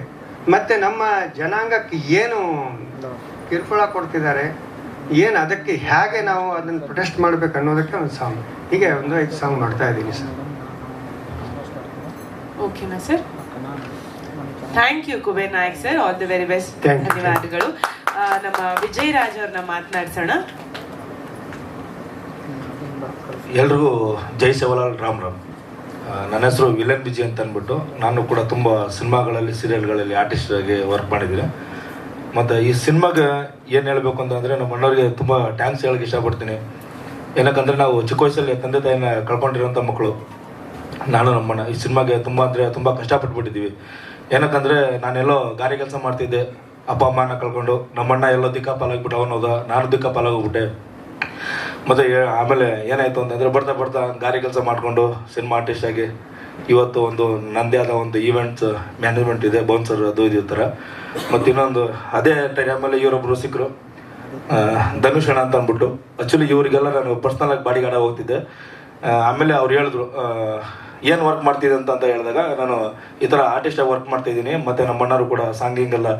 ಮತ್ತು ನಮ್ಮ ಜನಾಂಗಕ್ಕೆ ಏನು ಕಿರುಕುಳ ಕೊಡ್ತಿದ್ದಾರೆ? ಏನು ಅದಕ್ಕೆ ಹೇಗೆ ನಾವು ಅದನ್ನು ಪ್ರೊಟೆಸ್ಟ್ ಮಾಡಬೇಕು ಅನ್ನೋದಕ್ಕೆ ಒಂದು ಸಾಂಗ್ ಹೀಗೆ ಒಂದು ಐದು ಸಾಂಗ್ ಮಾಡ್ತಾ ಇದ್ದೀನಿ ಸರ್. ಓಕೆನಾ sir thank you Kuber Nayak sir all the very best. ಧನ್ಯವಾದಗಳು. ನಮ್ಮ ವಿಜಯ್ ರಾಜ್ ಅವ್ರನ್ನ ಮಾತನಾಡ್ಸೋಣ. ಎಲ್ರಿಗೂ ಜೈ ಸೇವಲಾಲ್ ರಾಮ್ ರಾಮ್. ನನ್ನ ಹೆಸರು ವಿಲನ್ ವಿಜಯ್ ಅಂತ ಅಂದ್ಬಿಟ್ಟು ನಾನು ಕೂಡ ತುಂಬ ಸಿನಿಮಾಗಳಲ್ಲಿ ಸೀರಿಯಲ್ಗಳಲ್ಲಿ ಆರ್ಟಿಸ್ಟ್ ಆಗಿ ವರ್ಕ್ ಮಾಡಿದ್ದೀನಿ. ಮತ್ತು ಈ ಸಿನಿಮಾಗೆ ಏನು ಹೇಳಬೇಕು ಅಂತಂದರೆ ನಮ್ಮ ಅಣ್ಣವ್ರಿಗೆ ತುಂಬ ಟ್ಯಾಂಕ್ಸ್ ಹೇಳಕ್ಕೆ ಇಷ್ಟಪಡ್ತೀನಿ. ಏನಕ್ಕಂದರೆ ನಾವು ಚಿಕ್ಕ ವಯಸ್ಸಲ್ಲಿ ತಂದೆ ತಾಯಿನ ಕಳ್ಕೊಂಡಿರೋಂಥ ಮಕ್ಕಳು. ನಾನು ನಮ್ಮಣ್ಣ ಈ ಸಿನಿಮಾಗೆ ತುಂಬ ಅಂದರೆ ತುಂಬ ಕಷ್ಟಪಟ್ಬಿಟ್ಟಿದ್ದೀವಿ ಏನಕ್ಕಂದರೆ ನಾನೆಲ್ಲೋ ಗಾರಿ ಕೆಲಸ ಮಾಡ್ತಿದ್ದೆ. ಅಪ್ಪ ಅಮ್ಮನ ಕಳ್ಕೊಂಡು. ನಮ್ಮಣ್ಣ ಎಲ್ಲೋ ದಿಕ್ಕಾಪಾಲಾಗ್ಬಿಟ್ಟು ಅವನೋದ ನಾನು ದಿಕ್ಕಾಪಾಲಾಗೋಗ್ಬಿಟ್ಟೆ ಮತ್ತು ಆಮೇಲೆ ಏನಾಯಿತು ಅಂತಂದರೆ ಬರ್ತಾ ಬರ್ತಾ ಗಾರಿ ಕೆಲಸ ಮಾಡಿಕೊಂಡು, ಸಿನಿಮಾ ಆರ್ಟಿಸ್ಟ್ ಆಗಿ ಇವತ್ತು ಒಂದು ನನ್ನದೇ ಆದ ಒಂದು ಈವೆಂಟ್ಸ್ ಮ್ಯಾನೇಜ್ಮೆಂಟ್ ಇದೆ ಬೌನ್ಸರ್ ಅದು ಇದು ಥರ ಮತ್ತು ಇನ್ನೊಂದು, ಅದೇ ಟೈಮಲ್ಲಿ ಇವರೊಬ್ಬರು ಸಿಕ್ಕರು ಧನುಷ್ ಅಣ್ಣ ಅಂತ ಅಂದ್ಬಿಟ್ಟು. ಆ್ಯಕ್ಚುಲಿ ಇವರಿಗೆಲ್ಲ ನಾನು ಪರ್ಸ್ನಲ್ ಆಗಿ ಬಾಡಿ ಹೋಗ್ತಿದ್ದೆ. ಆಮೇಲೆ ಅವ್ರು ಹೇಳಿದ್ರು ಏನು ವರ್ಕ್ ಮಾಡ್ತಿದ್ದೆ ಅಂತ ಅಂತ ಹೇಳಿದಾಗ ನಾನು ಈ ಥರ ಆರ್ಟಿಸ್ಟಾಗಿ ವರ್ಕ್ ಮಾಡ್ತಾಯಿದ್ದೀನಿ ಮತ್ತು ನಮ್ಮ ಅಣ್ಣರು ಕೂಡ ಸಾಂಗಿಂಗ್ ಎಲ್ಲ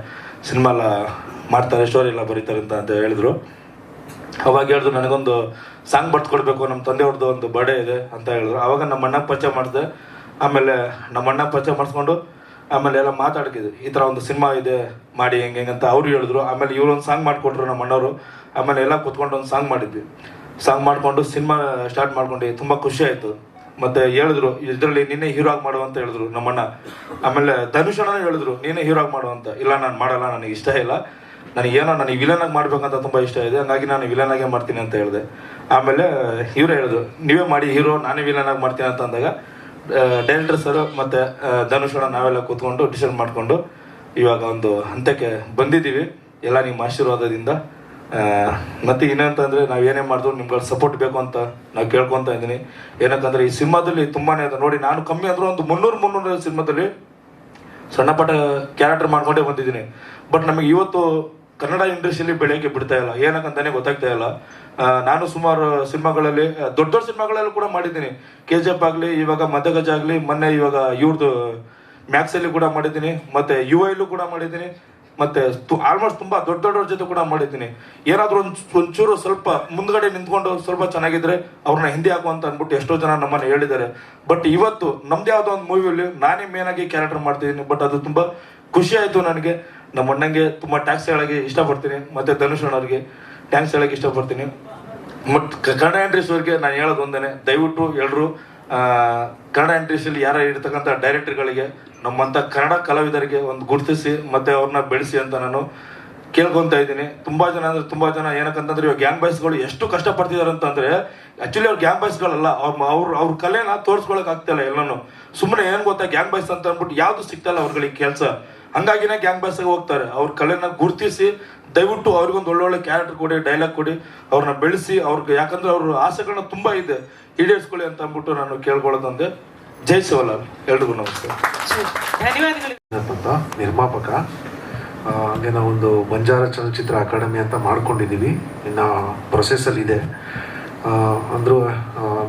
ಸಿನಿಮಾ ಎಲ್ಲ ಮಾಡ್ತಾರೆ ಸ್ಟೋರಿ ಎಲ್ಲ ಬರೀತಾರೆ ಅಂತ ಅಂತ ಹೇಳಿದ್ರು. ಅವಾಗ ಹೇಳಿದ್ರು, ನನಗೊಂದು ಸಾಂಗ್ ಬರ್ತ್ಕೊಡ್ಬೇಕು ಕೊಡಬೇಕು ನಮ್ಮ ತಂದೆಯವ್ರದ್ದು ಒಂದು ಬರ್ಡೇ ಇದೆ ಅಂತ ಹೇಳಿದ್ರು. ಅವಾಗ ನಮ್ಮ ಅಣ್ಣ ಪರಿಚಯ ಮಾಡಿದೆ ಆಮೇಲೆ ನಮ್ಮ ಅಣ್ಣ ಪರಿಚಯ ಮಾಡಿಸ್ಕೊಂಡು ಆಮೇಲೆ ಎಲ್ಲ ಮಾತಾಡ್ಕಿದ್ವಿ ಈ ಥರ ಒಂದು ಸಿನಿಮಾ ಇದೆ, ಮಾಡಿ ಹೆಂಗೆ ಹೆಂಗೆ ಅಂತ ಅವ್ರು ಹೇಳಿದ್ರು. ಆಮೇಲೆ ಇವ್ರು ಒಂದು ಸಾಂಗ್ ಮಾಡಿಕೊಟ್ರು ನಮ್ಮ ಅಣ್ಣವರು ಆಮೇಲೆ ಎಲ್ಲ ಕೂತ್ಕೊಂಡು ಒಂದು ಸಾಂಗ್ ಮಾಡಿದ್ವಿ. ಸಾಂಗ್ ಮಾಡಿಕೊಂಡು ಸಿನಿಮಾ ಸ್ಟಾರ್ಟ್ ಮಾಡ್ಕೊಂಡು ತುಂಬ ಖುಷಿ ಆಯಿತು. ಮತ್ತೆ ಹೇಳಿದ್ರು, ಇದರಲ್ಲಿ ನೀನೇ ಹೀರೋ ಆಗಿ ಮಾಡು ಅಂತ ಹೇಳಿದ್ರು ನಮ್ಮಣ್ಣ. ಆಮೇಲೆ ಧನುಷ್ ಅಣ್ಣ ಹೇಳಿದ್ರು, ನೀನೇ ಹೀರೋ ಆಗಿ ಮಾಡು ಅಂತ. ಇಲ್ಲ, ನಾನು ಮಾಡಲ್ಲ, ನನಗೆ ಇಷ್ಟ ಇಲ್ಲ. ನನಗೆ ಏನೋ ನನಗೆ ವಿಲನ್ ಆಗಿ ಮಾಡ್ಬೇಕಂತ ತುಂಬ ಇಷ್ಟ ಇದೆ. ಹಾಗಾಗಿ ನಾನು ವಿಲನ್ ಆಗೇ ಮಾಡ್ತೀನಿ ಅಂತ ಹೇಳಿದೆ. ಆಮೇಲೆ ಇವ್ರು ಹೇಳಿದ್ರು, ನೀವೇ ಮಾಡಿ ಹೀರೋ ನಾನೇ ವಿಲನ್ ಆಗಿ ಮಾಡ್ತೀನಿ ಅಂತ ಅಂದಾಗ ಡೈರೆಕ್ಟರ್ ಸರ್ ಮತ್ತೆ ಧನುಷ್ ನಾವೆಲ್ಲ ಕೂತ್ಕೊಂಡು ಡಿಸೈಡ್ ಮಾಡಿಕೊಂಡು ಇವಾಗ ಒಂದು ಹಂತಕ್ಕೆ ಬಂದಿದ್ದೀವಿ. ಎಲ್ಲ ನಿಮ್ಮ ಆಶೀರ್ವಾದದಿಂದ. ಮತ್ತೆ ಏನಂತಂದ್ರೆ ನಾವು ಏನೇ ಮಾಡಿದ್ರು ನಿಮ್ಗಳ ಸಪೋರ್ಟ್ ಬೇಕು ಅಂತ ನಾವು ಕೇಳ್ಕೊತಾ ಇದ್ದೀನಿ. ಏನಕ್ಕಂದ್ರೆ ಈ ಸಿನಿಮಾದಲ್ಲಿ ತುಂಬಾನೇ ಇದೆ. ನೋಡಿ, ನಾನು ಕಮ್ಮಿ ಅಂದ್ರೆ ಒಂದು ಮುನ್ನೂರು ಮುನ್ನೂರು ಸಿನಿಮಾದಲ್ಲಿ ಸಣ್ಣ ಪಟ್ಟ ಕ್ಯಾರೆಕ್ಟರ್ ಮಾಡ್ಕೊಂಡೇ ಬಂದಿದ್ದೀನಿ. ಬಟ್ ನಮಗೆ ಇವತ್ತು ಕನ್ನಡ ಇಂಡಸ್ಟ್ರಿಯಲ್ಲಿ ಬೆಳೆಯೋಕೆ ಬಿಡ್ತಾ ಇಲ್ಲ. ಏನಕ್ಕಂತಾನೆ ಗೊತ್ತಾಗ್ತಾ ಇಲ್ಲ. ನಾನು ಸುಮಾರು ಸಿನಿಮಾಗಳಲ್ಲಿ ದೊಡ್ಡ ದೊಡ್ಡ ಸಿನಿಮಾಗಳಲ್ಲೂ ಕೂಡ ಮಾಡಿದ್ದೀನಿ. ಕೆ ಜಿ ಎಫ್ ಆಗಲಿ, ಇವಾಗ ಮದಗಜ ಆಗಲಿ, ಮೊನ್ನೆ ಇವಾಗ ಇವ್ರದ್ದು ಮ್ಯಾಕ್ಸಲ್ಲಿ ಕೂಡ ಮಾಡಿದ್ದೀನಿ. ಮತ್ತೆ ಯು ಐಲ್ಲೂ ಕೂಡ ಮಾಡಿದ್ದೀನಿ. ಮತ್ತೆ ಆಲ್ಮೋಸ್ಟ್ ತುಂಬ ದೊಡ್ಡ ದೊಡ್ಡವ್ರ ಜೊತೆ ಕೂಡ ಮಾಡಿದ್ದೀನಿ. ಏನಾದರೂ ಒಂದು ಒಂಚೂರು ಸ್ವಲ್ಪ ಮುಂದ್ಗಡೆ ನಿಂತ್ಕೊಂಡು ಸ್ವಲ್ಪ ಚೆನ್ನಾಗಿದ್ರೆ ಅವ್ರನ್ನ ಹಿಂದಿ ಹಾಕು ಅಂತ ಅಂದ್ಬಿಟ್ಟು ಎಷ್ಟೋ ಜನ ನಮ್ಮನ್ನು ಹೇಳಿದ್ದಾರೆ. ಬಟ್ ಇವತ್ತು ನಮ್ದೇ ಯಾವುದೋ ಒಂದು ಮೂವಿಯಲ್ಲಿ ನಾನೇ ಮೇನಾಗಿ ಕ್ಯಾರೆಕ್ಟರ್ ಮಾಡ್ತಿದ್ದೀನಿ. ಬಟ್ ಅದು ತುಂಬ ಖುಷಿ ಆಯಿತು ನನಗೆ. ನಮ್ಮ ಅಣ್ಣಂಗೆ ತುಂಬಾ ಟ್ಯಾಕ್ಸ್ ಹೇಳಕ್ಕೆ ಇಷ್ಟಪಡ್ತೀನಿ, ಮತ್ತೆ ಧನುಷ್ ಅಣ್ಣವ್ರಿಗೆ ಟ್ಯಾಕ್ಸ್ ಹೇಳಕ್ಕೆ ಇಷ್ಟಪಡ್ತೀನಿ. ಮತ್ ಕನ್ನಡ ಎಂಟ್ರೀಸ್ ಅವ್ರಿಗೆ ನಾನು ಹೇಳೋದು ಒಂದೇನೆ, ದಯವಿಟ್ಟು ಎಲ್ಲರೂ ಕನ್ನಡ ಇಂಡಸ್ಟ್ರಿಯಲ್ಲಿ ಯಾರ ಇರ್ತಕ್ಕಂಥ ಡೈರೆಕ್ಟರ್ಗಳಿಗೆ ನಮ್ಮಂಥ ಕನ್ನಡ ಕಲಾವಿದರಿಗೆ ಒಂದು ಗುರುತಿಸಿ, ಮತ್ತೆ ಅವ್ರನ್ನ ಬೆಳೆಸಿ ಅಂತ ನಾನು ಕೇಳ್ಕೊತಾ ಇದ್ದೀನಿ. ತುಂಬಾ ಜನ ಅಂದರೆ ತುಂಬಾ ಜನ ಏನಕ್ಕಂತಂದ್ರೆ ಇವಾಗ ಗ್ಯಾಂಗ್ ಬಾಯ್ಸ್ಗಳು ಎಷ್ಟು ಕಷ್ಟಪಡ್ತಿದ್ದಾರೆ ಅಂತಂದರೆ ಆ್ಯಕ್ಚುಲಿ ಅವ್ರು ಗ್ಯಾಂಗ್ ಬಾಯ್ಸ್ಗಳಲ್ಲ ಅವ್ರ ಅವ್ರ ಅವ್ರ ಕಲೆನ ತೋರಿಸ್ಕೊಳಕ್ಕೆ ಆಗ್ತಿಲ್ಲ ಎಲ್ಲಾನು. ಸುಮ್ಮನೆ ಏನು ಗೊತ್ತಾ ಗ್ಯಾಂಗ್ ಬಾಯ್ಸ್ ಅಂತ ಅಂದ್ಬಿಟ್ಟು ಯಾವ್ದು ಸಿಗ್ತಾಯಿಲ್ಲ ಅವ್ರಗಳಿಗೆ ಕೆಲಸ. ಹಂಗಾಗಿನೇ ಗ್ಯಾಂಗ್ ಬಾಸ್ಗೆ ಹೋಗ್ತಾರೆ. ಅವ್ರ ಕಲೆನ ಗುರುತಿಸಿ ದಯವಿಟ್ಟು ಅವ್ರಿಗೊಂದು ಒಳ್ಳೊಳ್ಳೆ ಕ್ಯಾರೆಕ್ಟರ್ ಕೊಡಿ ಡೈಲಾಗ್ ಕೊಡಿ ಅವ್ರನ್ನ ಬೆಳೆಸಿ ಅವ್ರಿಗೆ ಯಾಕಂದ್ರೆ ಅವ್ರ ಆಸೆಗಳನ್ನ ತುಂಬಾ ಇದೆ. ಈಡೇರಿಸ್ಕೊಳ್ಳಿ ಅಂತ ಅಂದ್ಬಿಟ್ಟು ನಾನು ಕೇಳ್ಕೊಳ್ಳೋದಂದೆ. ಜೈ ಶಿವಲಾಲ್. ಎಲ್ರಿಗೂ ನಮಸ್ಕಾರ. ನಿರ್ಮಾಪಕ ಆ, ಒಂದು ಬಂಜಾರ ಚಲನಚಿತ್ರ ಅಕಾಡೆಮಿ ಅಂತ ಮಾಡ್ಕೊಂಡಿದ್ದೀವಿ ಇನ್ನು ಪ್ರೊಸೆಸಲ್ಲಿ ಇದೆ. ಅಂದರೂ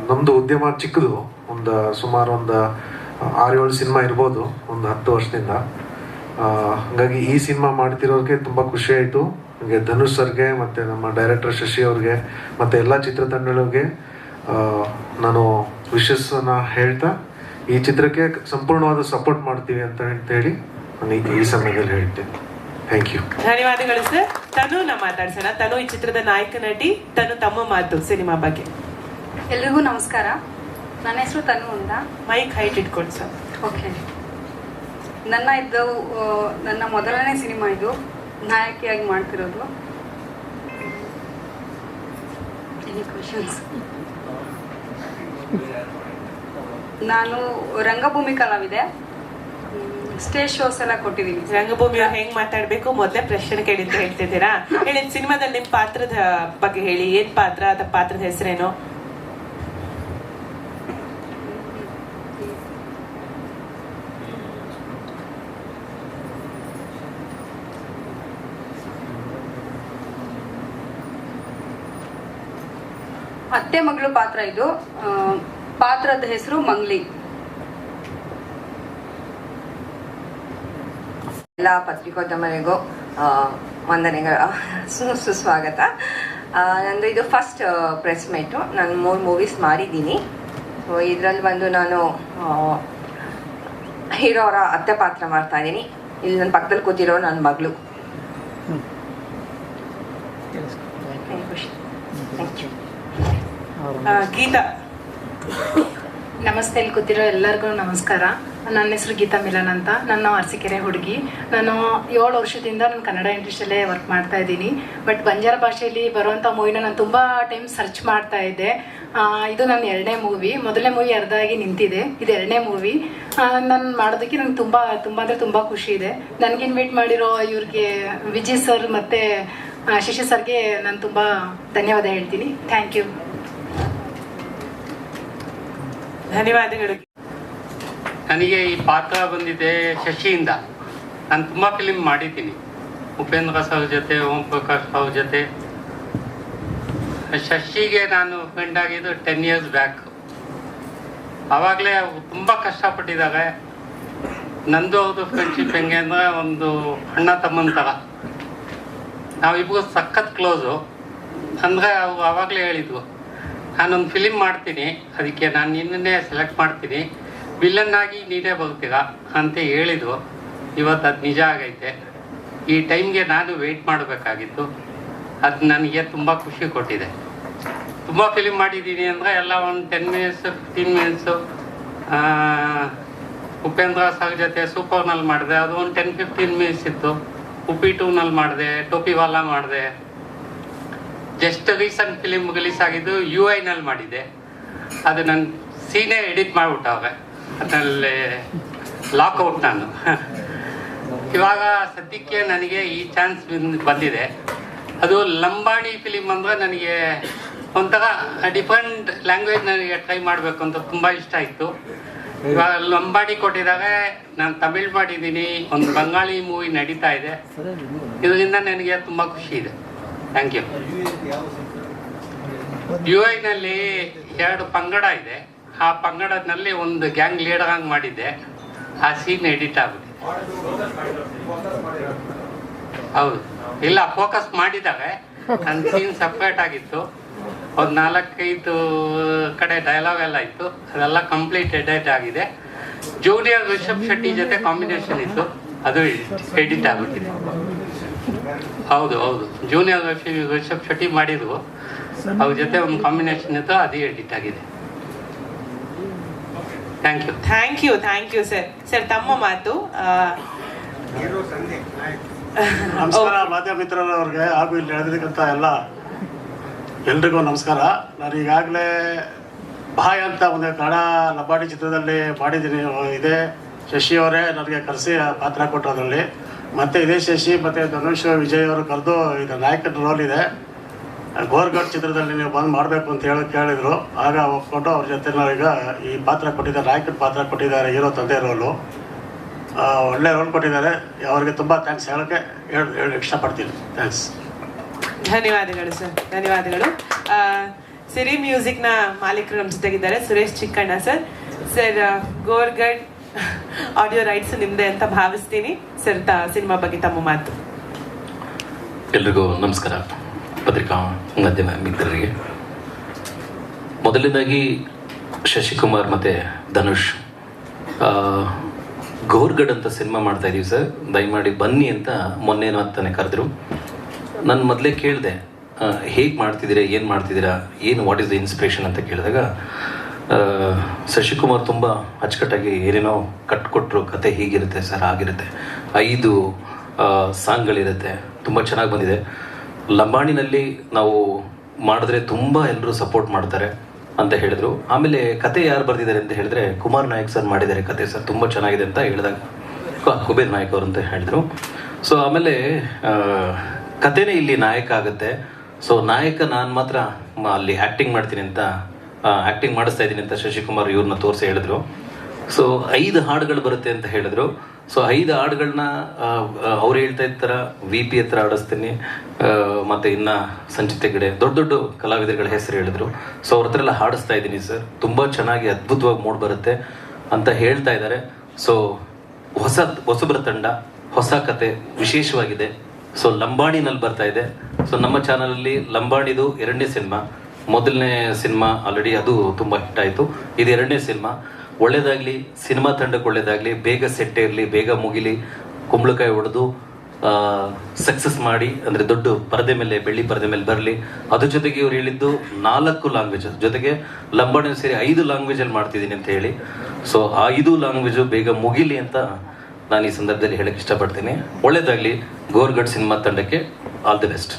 ನಮ್ಮದು ಉದ್ಯಮ ಚಿಕ್ಕದು. ಒಂದು ಸುಮಾರು ಒಂದು ಆರು ಏಳು ಸಿನಿಮಾ ಇರ್ಬೋದು. ಒಂದು ಹತ್ತು ವರ್ಷದಿಂದ. ಹಾಗಾಗಿ ಈ ಸಿನಿಮಾ ಮಾಡ್ತಿರೋರಿಗೆ ತುಂಬ ಖುಷಿ ಆಯಿತು. ಹಾಗೆ ಧನುಷ್ ಸರ್ಗೆ ಮತ್ತು ನಮ್ಮ ಡೈರೆಕ್ಟರ್ ಶಶಿ ಅವ್ರಿಗೆ ಮತ್ತು ಎಲ್ಲ ಚಿತ್ರತಂಡಗಳಿಗೆ ಆ, ನಾನು ವಿಶಸ್ಸನ್ನು ಹೇಳ್ತಾ ಈ ಚಿತ್ರಕ್ಕೆ ಸಂಪೂರ್ಣವಾದ ಸಪೋರ್ಟ್ ಮಾಡ್ತೀವಿ ಅಂತ ಅಂತ ಹೇಳಿ ನಾನು ಈ- ಈ ಸಮಯದಲ್ಲಿ ಹೇಳ್ತೇನೆ. ಥ್ಯಾಂಕ್ ಯು ಧನ್ಯವಾದಗಳು ಸರ್. ತನುನ ಮಾತಾಡ್ಸೋಣ. ತನು ಈ ಚಿತ್ರದ ನಾಯಕ ನಟಿ ತನು ತಮ್ಮ ಮಾತು ಸಿನಿಮಾ ಬಗ್ಗೆ. ಎಲ್ರಿಗೂ ನಮಸ್ಕಾರ. ನನ್ನ ಹೆಸರು ತನು ಅಂತ. ಮೈಕ್ ಹೈಟ್ ಇಟ್ಕೊಂಡು ಸರ್. ಓಕೆ. ನನ್ನ ಇದು ನನ್ನ ಮೊದಲನೇ ಸಿನಿಮಾ ಇದು, ನಾಯಕಿಯಾಗಿ ಮಾಡ್ತಿರೋದು. ನಾನು ರಂಗಭೂಮಿ ಕಲಾವಿದೆ. ಸ್ಟೇಜ್ ಶೋಸ್ ಎಲ್ಲ ಕೊಟ್ಟಿದ್ದೀನಿ. ರಂಗಭೂಮಿ ಹೆಂಗ್ ಮಾತಾಡ್ಬೇಕು? ಮೊದಲೇ ಪ್ರಶ್ನೆ ಕೇಳಿದ್ರೆ ಹೇಳ್ತಿದ್ದೀರಾ? ಹೇಳಿ ಸಿನಿಮಾದಲ್ಲಿ ನಿಮ್ ಪಾತ್ರದ ಬಗ್ಗೆ ಹೇಳಿ. ಏನ್ ಪಾತ್ರ? ಅಥವಾ ಪಾತ್ರದ ಹೆಸರೇನು? ಅತ್ತೆ ಮಗಳು ಪಾತ್ರ ಇದು. ಪಾತ್ರದ ಹೆಸರು ಮಂಗ್ಲಿ. ಎಲ್ಲ ಪತ್ರಿಕೋದ್ಯಮರಿಗೂ ಆ, ವಂದನೆಗಳ. ಸುಸ್ವಾಗತ. ನಂದು ಇದು ಫಸ್ಟ್ ಪ್ರೆಸ್ ಮೀಟು ನಾನು ಮೂರು ಮೂವೀಸ್ ಮಾಡಿದ್ದೀನಿ. ಸೊ ಇದರಲ್ಲಿ ಬಂದು ನಾನು ಹೀರೋ ಅವರ ಅತ್ತೆ ಪಾತ್ರ ಮಾಡ್ತಾ ಇದ್ದೀನಿ. ಇಲ್ಲಿ ನನ್ನ ಪಕ್ಕದಲ್ಲಿ ಕೂತಿರೋ ನನ್ನ ಮಗಳು ಖುಷಿ ಥ್ಯಾಂಕ್ ಯು ಆ, ಗೀತಾ. ನಮಸ್ತೆ, ಇಲ್ಲಿ ಕೂತಿರೋ ಎಲ್ಲರಿಗೂ ನಮಸ್ಕಾರ. ನನ್ನ ಹೆಸರು ಗೀತಾ ಮಿಲನ್ ಅಂತ. ನನ್ನ ಅರಸಿಕೆರೆ ಹುಡುಗಿ. ನಾನು ಏಳು ವರ್ಷದಿಂದ ನಾನು ಕನ್ನಡ ಇಂಡಸ್ಟ್ರಿಯಲ್ಲೇ ವರ್ಕ್ ಮಾಡ್ತಾ ಇದ್ದೀನಿ. ಬಟ್ ಬಂಜಾರ ಭಾಷೆಯಲ್ಲಿ ಬರುವಂಥ ಮೂವಿನ ನಾನು ತುಂಬ ಟೈಮ್ ಸರ್ಚ್ ಮಾಡ್ತಾ ಇದ್ದೆ. ಇದು ನನ್ನ ಎರಡನೇ ಮೂವಿ ಮೊದಲನೇ ಮೂವಿ ಅರ್ಧಾಗಿ ನಿಂತಿದೆ. ಇದು ಎರಡನೇ ಮೂವಿ ನಾನು ಮಾಡೋದಕ್ಕೆ ನಂಗೆ ತುಂಬ ತುಂಬ ಅಂದರೆ ತುಂಬ ಖುಷಿ ಇದೆ. ನನಗೆ ಇನ್ವೈಟ್ ಮಾಡಿರೋ ಇವ್ರಿಗೆ ವಿಜಯ್ ಸರ್ ಮತ್ತು ಶಶಿ ಸರ್ಗೆ ನಾನು ತುಂಬ ಧನ್ಯವಾದ ಹೇಳ್ತೀನಿ. ಥ್ಯಾಂಕ್ ಯು ಧನ್ಯವಾದಗಳು. ನನಗೆ ಈ ಪಾತ್ರ ಬಂದಿದೆ ಶಶಿಯಿಂದ. ನಾನು ತುಂಬ ಫಿಲಿಮ್ ಮಾಡಿದ್ದೀನಿ. ಉಪೇಂದ್ರ ಸರ್ ಜೊತೆ, ಓಂ ಪ್ರಕಾಶ್ ಅವ್ರ ಜೊತೆ. ಶಶಿಗೆ ನಾನು ಫ್ರೆಂಡ್ ಆಗಿದ್ದು ಟೆನ್ ಇಯರ್ಸ್ ಬ್ಯಾಕ್ ಆವಾಗಲೇ ತುಂಬ ಕಷ್ಟಪಟ್ಟಿದ್ದಾರೆ. ನಂದು ಅವ್ರದ್ದು ಫ್ರೆಂಡ್ಶಿಪ್ ಹೆಂಗೆ ಅಂದರೆ ಒಂದು ಅಣ್ಣ ತಮ್ಮನ ಥರ ನಾವಿಬ್ರು ಸಖತ್ ಕ್ಲೋಸು ಅಂದರೆ ಅವ್ರು ಆವಾಗಲೇ ಹೇಳಿದ್ವು ನಾನೊಂದು ಫಿಲಿಮ್ ಮಾಡ್ತೀನಿ. ಅದಕ್ಕೆ ನಾನು ನಿನ್ನನ್ನೇ ಸೆಲೆಕ್ಟ್ ಮಾಡ್ತೀನಿ. ವಿಲನ್ ಆಗಿ ನೀನೇ ಬರ್ತೀರಾ ಅಂತ ಹೇಳಿದ್ರು. ಇವತ್ತು ಅದು ನಿಜ ಆಗೈತೆ. ಈ ಟೈಮ್ಗೆ ನಾನು ವೆಯ್ಟ್ ಮಾಡಬೇಕಾಗಿತ್ತು. ಅದು ನನಗೆ ತುಂಬ ಖುಷಿ ಕೊಟ್ಟಿದೆ. ತುಂಬ ಫಿಲಿಮ್ ಮಾಡಿದ್ದೀನಿ ಅಂದರೆ ಎಲ್ಲ ಒಂದು ten minutes fifteen minutes Upendra sir ಜೊತೆ ಸೂಪರ್ನಲ್ಲಿ ಮಾಡಿದೆ. ಅದು ಒಂದು ಟೆನ್ ಫಿಫ್ಟೀನ್ ಮಿನಿಟ್ಸ್ ಇತ್ತು. ಉಪ್ಪಿ ಟೂನಲ್ಲಿ ಮಾಡಿದೆ ಟೋಪಿವಾಲ ಮಾಡಿದೆ. ಜಸ್ಟ್ ರೀಸೆಂಟ್ ಫಿಲಿಮ್ ರಿಲೀಸ್ ಆಗಿದ್ದು ಯು ಐನಲ್ಲಿ ಮಾಡಿದೆ. ಅದು ನನ್ನ ಸೀನೇ ಎಡಿಟ್ ಮಾಡಿಬಿಟ್ಟವ್ರೆ ಅದರಲ್ಲಿ ಲಾಕ್ಔಟ್ ನಾನು. ಇವಾಗ ಸದ್ಯಕ್ಕೆ ನನಗೆ ಈ ಚಾನ್ಸ್ ಬಂದಿದೆ. ಅದು ಲಂಬಾಣಿ ಫಿಲಿಮ್ ಅಂದರೆ ನನಗೆ ಒಂಥರ ಡಿಫ್ರೆಂಟ್ ಲ್ಯಾಂಗ್ವೇಜ್ ನನಗೆ ಟ್ರೈ ಮಾಡಬೇಕು ಅಂತ ತುಂಬ ಇಷ್ಟ ಆಯಿತು. ಇವಾಗ ಲಂಬಾಣಿ ಕೊಟ್ಟಿದಾಗ ನಾನು ತಮಿಳ್ ಮಾಡಿದ್ದೀನಿ ಒಂದು ಬಂಗಾಳಿ ಮೂವಿ ನಡೀತಾ ಇದೆ. ಇದರಿಂದ ನನಗೆ ತುಂಬ ಖುಷಿ ಇದೆ. ಥ್ಯಾಂಕ್ ಯು ಯು ಐನಲ್ಲಿ ಎರಡು ಪಂಗಡ ಇದೆ. ಆ ಪಂಗಡದಲ್ಲಿ ಒಂದು ಗ್ಯಾಂಗ್ ಲೀಡರ್ ಹಂಗೆ ಮಾಡಿದ್ದೆ. ಆ ಸೀನ್ ಎಡಿಟ್ ಆಗುತ್ತೆ. ಹೌದು. ಇಲ್ಲ ಫೋಕಸ್ ಮಾಡಿದ್ದಾರೆ ನನ್ನ ಸೀನ್ ಸಪ್ರೇಟ್ ಆಗಿತ್ತು. ಒಂದು ನಾಲ್ಕೈದು ಕಡೆ ಡೈಲಾಗ್ ಎಲ್ಲ ಇತ್ತು. ಅದೆಲ್ಲ ಕಂಪ್ಲೀಟ್ ಎಡಿಟ್ ಆಗಿದೆ. ಜೂನಿಯರ್ ರಿಷಬ್ ಶೆಟ್ಟಿ ಜೊತೆ ಕಾಂಬಿನೇಷನ್ ಇತ್ತು. ಅದು ಎಡಿಟ್ ಆಗ್ಬಿಟ್ಟಿದೆ ಹೌದು ಹೌದು. ಜೂನಿಯರ್ ರಿಷಬ್ ಶೆಟ್ಟಿ ಮಾಡಿದ್ರು ಅವ್ರ ಜೊತೆ ಒಂದು ಕಾಂಬಿನೇಷನ್ ಇತ್ತು ಅದೇ ಎಡಿಟ್ ಆಗಿದೆ. Thank you thank you thank you sir sir ತಮ್ಮ ಮಾತು ನಮಸ್ಕಾರ ಮಾಧ್ಯಮ ಮಿತ್ರರವ್ರಿಗೆ ಹಾಗೂ ಇಲ್ಲಿ ನಡೆದಿರ್ತಕ್ಕಂಥ ಎಲ್ಲ ಎಲ್ರಿಗೂ ನಮಸ್ಕಾರ. ನಾನು ಈಗಾಗಲೇ ಬಾಯ್ ಅಂತ ಒಂದು ಕನ್ನಡ ಲಬಾಡಿ ಚಿತ್ರದಲ್ಲಿ ಮಾಡಿದ್ದೀನಿ. ಇದೆ ಶಶಿ ಅವರೇ ನನಗೆ ಕರೆಸಿ ಪಾತ್ರ ಪಾತ್ರ ಕೊಟ್ಟದ್ರಲ್ಲಿ. ಮತ್ತು ಇದೇ ಶಶಿ, ಮತ್ತು ಧನುಷ್, ವಿಜಯ್ ಅವರು ಕರೆದು ಇದು ನಾಯಕನ ರೋಲ್ ಇದೆ. ಗೋರ್ಗಡ್ ಚಿತ್ರದಲ್ಲಿ ನೀವು ಬಂದು ಮಾಡಬೇಕು ಅಂತ ಹೇಳಿ ಕೇಳಿದರು. ಆಗ ಒಪ್ಕೊಂಡು ಅವ್ರ ಜೊತೆ ಈಗ ಈ ಪಾತ್ರ ಕೊಟ್ಟಿದ್ದಾರೆ, ನಾಯಕನ ಪಾತ್ರ ಕೊಟ್ಟಿದ್ದಾರೆ, ಹೀರೋ ತಂದೆ ರೋಲು ಒಳ್ಳೆ ರೋಲ್ ಕೊಟ್ಟಿದ್ದಾರೆ. ಅವ್ರಿಗೆ ತುಂಬ ಥ್ಯಾಂಕ್ಸ್ ಹೇಳೋಕ್ಕೆ ಹೇಳಿ ಇಷ್ಟಪಡ್ತೀನಿ. ಥ್ಯಾಂಕ್ಸ್ ಧನ್ಯವಾದಗಳು ಸರ್. ಧನ್ಯವಾದಗಳು. ಸಿರಿ ಮ್ಯೂಸಿಕ್ನ ಮಾಲೀಕರು ನಮ್ಮ ಜೊತೆಗಿದ್ದಾರೆ. Suresh Chikkanna sir. Sir Gorgad audio rights ನಿಮ್ದೆ ಅಂತ ಭಾವಿಸ್ತೀನಿ. ಸರ್, ತ, ಸಿನಿಮಾ ಬಗ್ಗೆ ತಮ್ಮ ಮಾತು. ಎಲ್ರಿಗೂ ನಮಸ್ಕಾರ. ಪತ್ರಿಕಾ ಮಾಧ್ಯಮ ಮಿತ್ರರಿಗೆ. ಮೊದಲನೇದಾಗಿ ಶಶಿಕುಮಾರ್ ಮತ್ತು ಧನುಷ್. ಗೋರ್ಗಡ್ ಅಂತ ಸಿನಿಮಾ ಮಾಡ್ತಾ ಇದೀವಿ ಸರ್. ದಯಮಾಡಿ ಬನ್ನಿ ಅಂತ ಮೊನ್ನೆನೋ ಅಂತಾನೆ ಕರೆದ್ರು. ನಾನು ಮೊದಲೇ ಕೇಳಿದೆ ಹೇಗೆ ಮಾಡ್ತಿದ್ದೀರಾ, ಏನು ಮಾಡ್ತಿದ್ದೀರಾ, ಏನು ವಾಟ್ ಇಸ್ ದ ಇನ್ಸ್ಪಿರೇಷನ್ ಅಂತ ಕೇಳಿದಾಗ ಶಶಿಕುಮಾರ್ ತುಂಬ ಅಚ್ಚುಕಟ್ಟಾಗಿ ಏನೇನೋ ಕಟ್ಕೊಟ್ರು, ಕತೆ ಹೀಗಿರುತ್ತೆ, ಸರ್ ಆಗಿರುತ್ತೆ ಐದು ಸಾಂಗ್ಗಳಿರುತ್ತೆ. ತುಂಬ ಚೆನ್ನಾಗಿ ಬಂದಿದೆ. ಲಂಬಾಣಿನಲ್ಲಿ ನಾವು ಮಾಡಿದ್ರೆ ತುಂಬ ಎಲ್ಲರೂ ಸಪೋರ್ಟ್ ಮಾಡ್ತಾರೆ ಅಂತ ಹೇಳಿದ್ರು. ಆಮೇಲೆ ಕತೆ ಯಾರು ಬರೆದಿದ್ದಾರೆ ಅಂತ ಹೇಳಿದ್ರೆ, ಕುಮಾರ್ ನಾಯಕ್ ಸರ್ ಮಾಡಿದ್ದಾರೆ ಕತೆ, ಸರ್. ತುಂಬ ಚೆನ್ನಾಗಿದೆ ಅಂತ ಹೇಳಿದಾಗ ಕುಬೇರ್ ನಾಯಕ್ ಅವರು ಅಂತ ಹೇಳಿದ್ರು. ಸೊ, ಆಮೇಲೆ ಕತೆನೇ ಇಲ್ಲಿ ನಾಯಕ ಆಗುತ್ತೆ. ಸೊ, ನಾಯಕ ನಾನು ಮಾತ್ರ ಅಲ್ಲಿ ಆ್ಯಕ್ಟಿಂಗ್ ಮಾಡ್ತೀನಿ ಅಂತ ಆ್ಯಕ್ಟಿಂಗ್ ಮಾಡಿಸ್ತಾ ಇದ್ದೀನಿ ಅಂತ ಶಶಿಕುಮಾರ್ ಇವ್ರನ್ನ ತೋರಿಸಿ ಹೇಳಿದ್ರು. ಸೊ ಐದು ಹಾಡುಗಳು ಬರುತ್ತೆ ಅಂತ ಹೇಳಿದ್ರು. ಸೊ ಐದು ಹಾಡುಗಳನ್ನ ಅವ್ರು ಹೇಳ್ತಾ ಇರ್ತಾರ ವಿ ಪಿ ಹತ್ರ ಆಡಿಸ್ತೀನಿ ಮತ್ತೆ ಇನ್ನ ಸಂಚಿತ ಹೆಗಡೆ ದೊಡ್ಡ ದೊಡ್ಡ ಕಲಾವಿದರುಗಳ ಹೆಸರು ಹೇಳಿದ್ರು. ಸೊ ಅವ್ರ ಹತ್ರ ಎಲ್ಲ ಹಾಡಿಸ್ತಾ ಇದ್ದೀನಿ ಸರ್. ತುಂಬ ಚೆನ್ನಾಗಿ ಅದ್ಭುತವಾಗಿ ಮೂಡ್ ಬರುತ್ತೆ ಅಂತ ಹೇಳ್ತಾ ಇದ್ದಾರೆ. ಸೊ ಹೊಸ, ಹೊಸಬರ ತಂಡ, ಹೊಸ ಕತೆ ವಿಶೇಷವಾಗಿದೆ. ಸೊ ಲಂಬಾಣಿನಲ್ಲಿ ಬರ್ತಾ ಇದೆ. ಸೊ ನಮ್ಮ ಚಾನಲಲ್ಲಿ ಲಂಬಾಣಿದು ಎರಡನೇ ಸಿನಿಮಾ ಮೊದಲನೇ ಸಿನಿಮಾ ಆಲ್ರೆಡಿ ಅದು ತುಂಬ ಹಿಟ್ ಆಯಿತು. ಇದು ಎರಡನೇ ಸಿನಿಮಾ. ಒಳ್ಳೇದಾಗಲಿ, ಸಿನಿಮಾ ತಂಡಕ್ಕೆ ಒಳ್ಳೇದಾಗಲಿ, ಬೇಗ ಸೆಟ್ ಇರಲಿ, ಬೇಗ ಮುಗಿಲಿ, ಕುಂಬಳಕಾಯಿ ಹೊಡೆದು ಸಕ್ಸಸ್ ಮಾಡಿ, ಅಂದರೆ ದೊಡ್ಡ ಪರದೆ ಮೇಲೆ, ಬೆಳ್ಳಿ ಪರದೆ ಮೇಲೆ ಬರಲಿ. ಅದ್ರ ಜೊತೆಗೆ ಇವ್ರು ಹೇಳಿದ್ದು ನಾಲ್ಕು ಲ್ಯಾಂಗ್ವೇಜ್ ಜೊತೆಗೆ ಲಂಬಾಣಿ ಸೇರಿ ಐದು ಲ್ಯಾಂಗ್ವೇಜಲ್ಲಿ ಮಾಡ್ತಿದ್ದೀನಿ ಅಂತ ಹೇಳಿ. ಸೊ ಆ ಐದು ಲ್ಯಾಂಗ್ವೇಜು ಬೇಗ ಮುಗಿಲಿ ಅಂತ ನಾನು ಈ ಸಂದರ್ಭದಲ್ಲಿ ಹೇಳಕ್ಕೆ ಇಷ್ಟಪಡ್ತೀನಿ. ಒಳ್ಳೇದಾಗಲಿ, ಗೋರ್ಗಡ್ ಸಿನಿಮಾ ತಂಡಕ್ಕೆ ಆಲ್ ದಿ ಬೆಸ್ಟ್